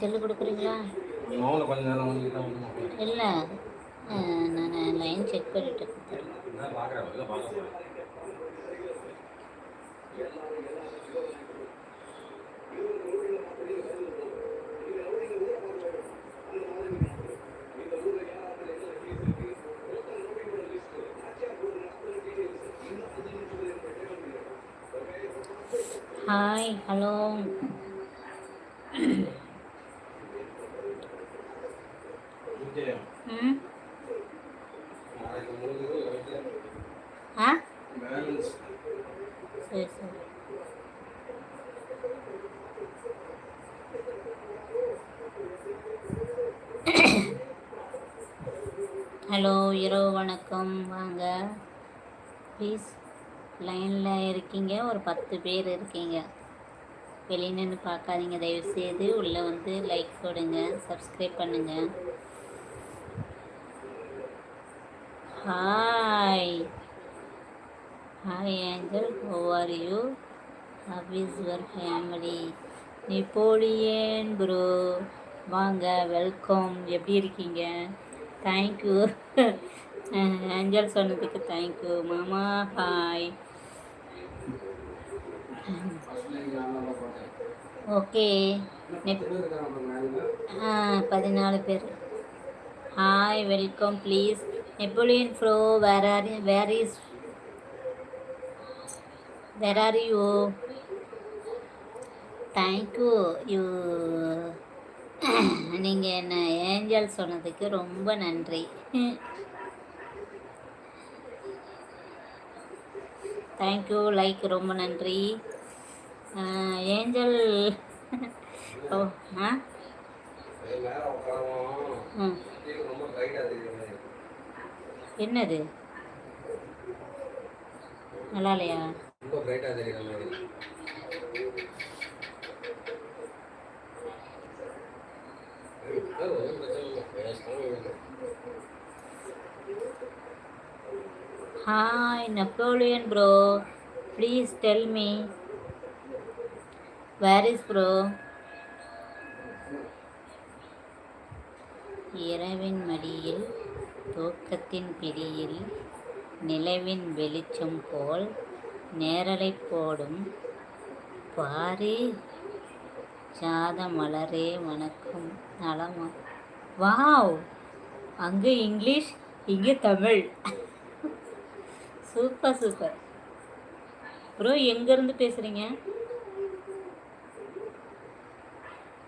Cell கொடுக்குறீங்களா? இல்லை. நான் லைன் செக் பண்ணிட்டு ஹாய் ஹலோ ஹலோ இரவு வணக்கம். வாங்க. ப்ளீஸ் லைனில் இருக்கீங்க. ஒரு பத்து பேர் இருக்கீங்க. வெளியே நின்று பார்க்காதீங்க. தயவுசெய்து உள்ளே வந்து லைக் போடுங்க சப்ஸ்கிரைப் பண்ணுங்க. Hi hi angel how you you? How is your family. Napoleon bro வாங்க வெல்கம் எப்படி இருக்கீங்க? தேங்க்யூ ஏஞ்சல் சொன்னதுக்கு தேங்க்யூ மாமா ஹாய் ஓகே பதினாலு பேர். Hi welcome please Napoleon bro where are where is where are you thank you you நீங்கள் என்ன angel சொன்னதுக்கு ரொம்ப நன்றி. தேங்க்யூ லைக் ரொம்ப நன்றி. ஏஞ்சல் ஓ ஆ? ரொம்ப தெரியுற மாதிரி என்னது? நல்லா இல்லையா hi Napoleon bro please tell me where is bro இரவின் மடியில் தூக்கத்தின் பிடியில் நிலவின் வெளிச்சம் போல் நேரலை போடும் பாரு. ஜாத மலரே வணக்கம். நலமா? வாவ்! அங்கே இங்கிலீஷ் இங்கே தமிழ். Super super. ப்ரோ எங்கேருந்து பேசுகிறீங்க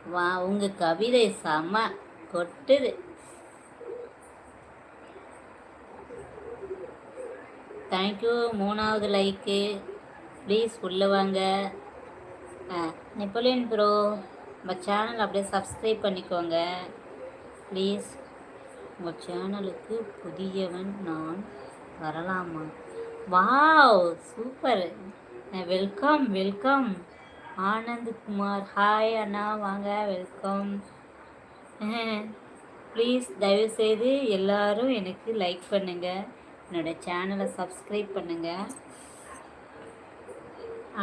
வா உங்கள் கவிதை செம கொட்டுது. தேங்க்யூ மூணாவது லைக்கு ப்ளீஸ் உள்ளே வாங்க. ஆ நெப்போலியன் ப்ரோ நம்ம சேனல் அப்படியே சப்ஸ்கிரைப் பண்ணிக்கோங்க. ப்ளீஸ் உங்கள் சேனலுக்கு புதியவன் நான் வரலாமா? Wow super welcome welcome Anand Kumar. Hi அண்ணா வாங்க வெல்கம் ப்ளீஸ் தயவுசெய்து எல்லாரும் எனக்கு லைக் பண்ணுங்கள் என்னோடய சேனலை சப்ஸ்கிரைப் பண்ணுங்கள்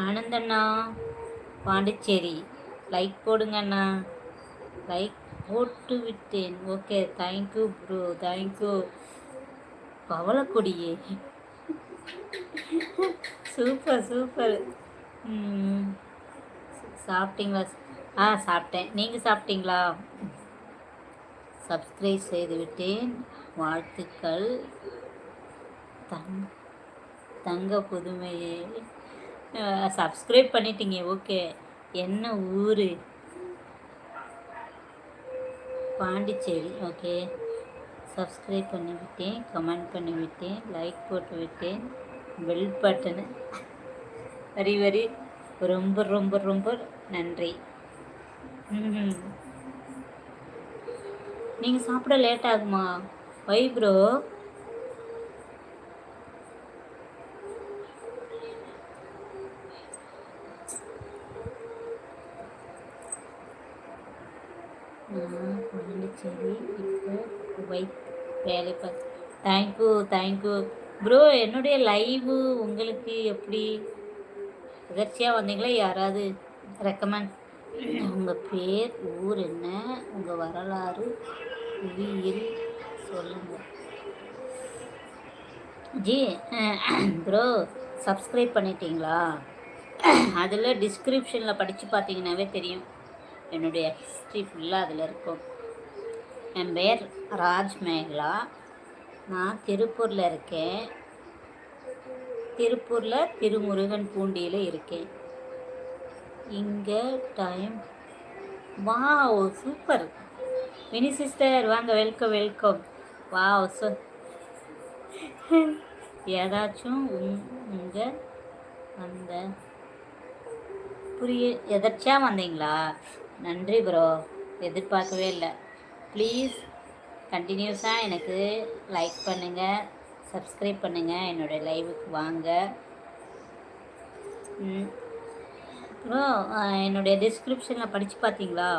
ஆனந்தண்ணா பாண்டிச்சேரி. லைக் போடுங்க அண்ணா லைக் போட்டு விட்டேன் okay thank you bro thank you பவளக்கொடியே. Super super சாப்பிட்டீங்களா? ஆ சாப்பிட்டேன். நீங்கள் சாப்பிட்டீங்களா? சப்ஸ்கிரைப் செய்து விட்டேன் வாழ்த்துக்கள். தங் தங்க புதுமையே. சப்ஸ்கிரைப் பண்ணிட்டீங்க. ஓகே. என்ன ஊர்? பாண்டிச்சேரி. ஓகே. சப்ஸ்கிரைப் பண்ணிவிட்டேன் கமெண்ட் பண்ணிவிட்டேன் லைக் போட்டு விட்டேன். பெல் பட்டனு வரி வரி. ரொம்ப ரொம்ப ரொம்ப நன்றி. நீங்கள் சாப்பிட லேட் ஆகுமா? வை ப்ரோ நான் பாண்டிச்சேரி இப்போ குவைத் வேலை பார்த்து thank you thank you bro என்னுடைய லைவு உங்களுக்கு எப்படி? எதர்ச்சியாக வந்தீங்களா? யாராவது ரெக்கமெண்ட் உங்கள் பேர் ஊர் என்ன? உங்கள் வரலாறு உயிர் சொல்லுங்கள் ஜி ப்ரோ சப்ஸ்கிரைப் பண்ணிட்டீங்களா? அதில் டிஸ்கிரிப்ஷனில் படித்து பார்த்தீங்கன்னாவே தெரியும். என்னுடைய ஹிஸ்ட்ரி ஃபுல்லாக அதில் இருக்கும். என் பேர் ராஜ் மேகலா நான் திருப்பூரில் இருக்கேன். திருப்பூரில் திருமுருகன் பூண்டியில் இருக்கேன். இங்கே டைம் வா சூப்பர் மினி சிஸ்டர் வாங்க வெல்கம் வெல்கம் வா சோ ஏதாச்சும் உங் உங்கள் அந்த புரிய எதர்ச்சியாக வந்தீங்களா? நன்றி ப்ரோ. எதிர்பார்க்கவே இல்லை. ப்ளீஸ் கண்டினியூஸாக எனக்கு லைக் பண்ணுங்கள் சப்ஸ்கிரைப் பண்ணுங்கள் என்னோடய லைவுக்கு வாங்க. ப்ரோ என்னுடைய டிஸ்கிரிப்ஷனில் படித்து பார்த்தீங்களா?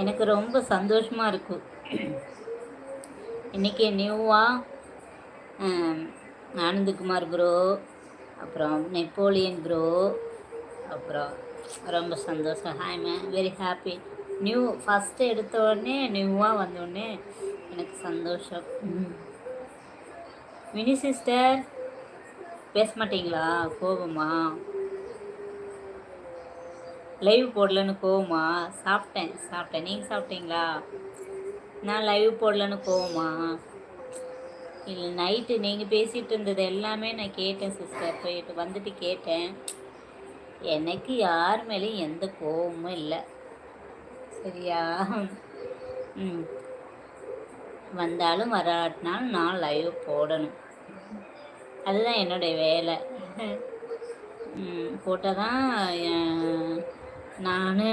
எனக்கு ரொம்ப சந்தோஷமாக இருக்கும் இன்றைக்கி நியூவாக ஆனந்தகுமார் ப்ரோ அப்புறம் நெப்போலியன் ப்ரோ அப்புறம் ரொம்ப சந்தோஷம். Hi ma'am very happy new first எடுத்த உடனே நியூவாக வந்தோடனே எனக்கு சந்தோஷம். மினி சிஸ்டர் பேச மாட்டீங்களா? கோபமா? லைவ் போடலன்னு கோவமா? சாப்பிட்டேன் சாப்பிட்டேன். நீங்கள் சாப்பிட்டீங்களா? நான் லைவ் போடலன்னு கோவமா? இல்லை நைட்டு நீங்கள் பேசிகிட்டு இருந்தது எல்லாமே நான் கேட்டேன் சிஸ்டர் போயிட்டு வந்துட்டு கேட்டேன். எனக்கு யார் மேலேயும் எந்த கோவமும் இல்லை. சரியா? ம். வந்தாலும் வராட்டினாலும் நான் லைவ் போடணும். அதுதான் என்னுடைய வேலை. போட்டால் தான் நான்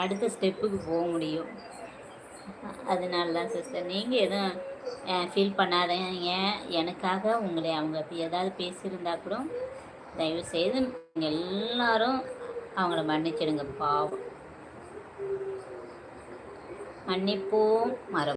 அடுத்த ஸ்டெப்புக்கு போக முடியும். அதனால தான் சிஸ்டர் நீங்கள் எதுவும் ஃபீல் பண்ணாதீங்க. எனக்காக உங்களை அவங்க ஏதாவது பேசியிருந்தா கூட தயவு செய்து நீங்கள் எல்லாரும் அவங்கள மன்னிச்சிடுங்க பாவம். மன்னிப்போம் மரம்